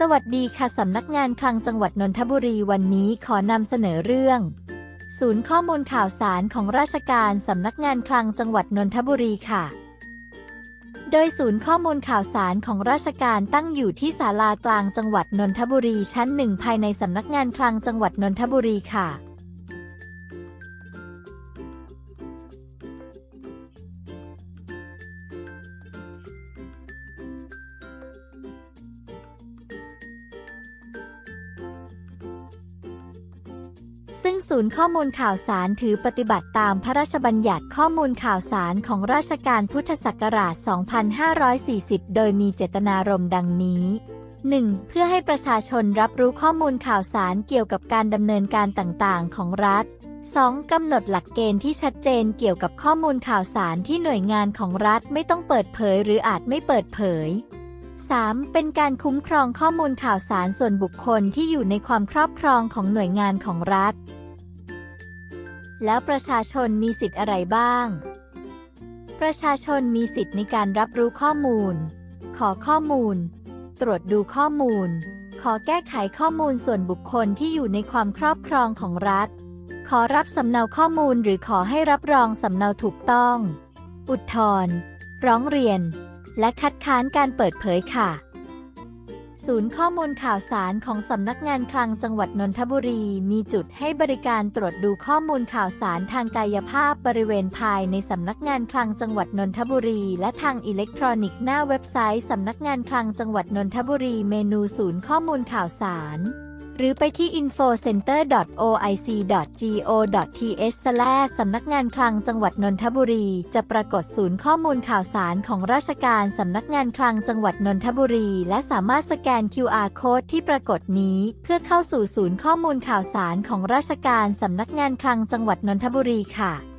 สวัสดีค่ะสำนักงานคลังจังหวัดนนทบุรีวันนี้ขอนำเสนอเรื่อง ศูนย์ข้อมูลข่าวสารของราชการสำนักงานคลังจังหวัดนนทบุรีค่ะ โดยศูนย์ข้อมูลข่าวสารของราชการตั้งอยู่ที่ศาลากลางจังหวัดนนทบุรีชั้นหนึ่งภายในสำนักงานคลังจังหวัดนนทบุรีค่ะ ซึ่งศูนย์ข้อมูลข่าวสารถือปฏิบัติตามพระราชบัญญัติข้อมูลข่าวสารของราชการพุทธศักราช 2540 โดยมีเจตนารมณ์ดังนี้ 1. เพื่อให้ประชาชนรับรู้ข้อมูลข่าวสารเกี่ยวกับการดำเนินการต่างๆ ของรัฐ 2. กำหนดหลักเกณฑ์ที่ชัดเจนเกี่ยวกับข้อมูลข่าวสารที่หน่วยงานของรัฐไม่ต้องเปิดเผยหรืออาจไม่เปิดเผย 3. เป็นการคุ้มครองข้อมูลข่าวสารส่วนบุคคลที่อยู่ในความครอบครองของหน่วยงานของรัฐ แล้วประชาชนมีสิทธิ์อะไรบ้าง ประชาชนมีสิทธิ์ในการรับรู้ข้อมูล ขอข้อมูล ตรวจดูข้อมูล ขอแก้ไขข้อมูลส่วนบุคคลที่อยู่ในความครอบครองของรัฐ ขอรับสำเนาข้อมูลหรือขอให้รับรองสำเนาถูกต้อง อุทธรณ์ร้องเรียน และคัดค้านการเปิดเผยค่ะ ศูนย์ข้อมูลข่าวสารของสำนักงานคลังจังหวัดนนทบุรี มีจุดให้บริการตรวจดูข้อมูลข่าวสารทางกายภาพบริเวณภายในสำนักงานคลังจังหวัดนนทบุรี และทางอิเล็กทรอนิกส์หน้าเว็บไซต์สำนักงานคลังจังหวัดนนทบุรี เมนูศูนย์ข้อมูลข่าวสาร หรือไปที่ infocenter.oic.go.th สำนักงานคลังจังหวัดนนทบุรี จะปรากฏศูนย์ข้อมูลข่าวสารของราชการสำนักงานคลังจังหวัดนนทบุรี และสามารถสแกน QR code ที่ปรากฏนี้ เพื่อเข้าสู่ศูนย์ข้อมูลข่าวสารของราชการสำนักงานคลังจังหวัดนนทบุรีค่ะ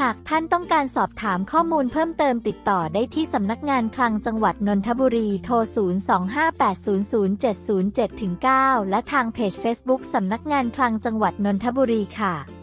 หากท่านต้องการสอบถามข้อมูลเพิ่มเติมติดต่อได้ที่สำนักงานคลังจังหวัดนนทบุรีโทร 025800707-9 และทางเพจ Facebook สำนักงานคลังจังหวัดนนทบุรีค่ะ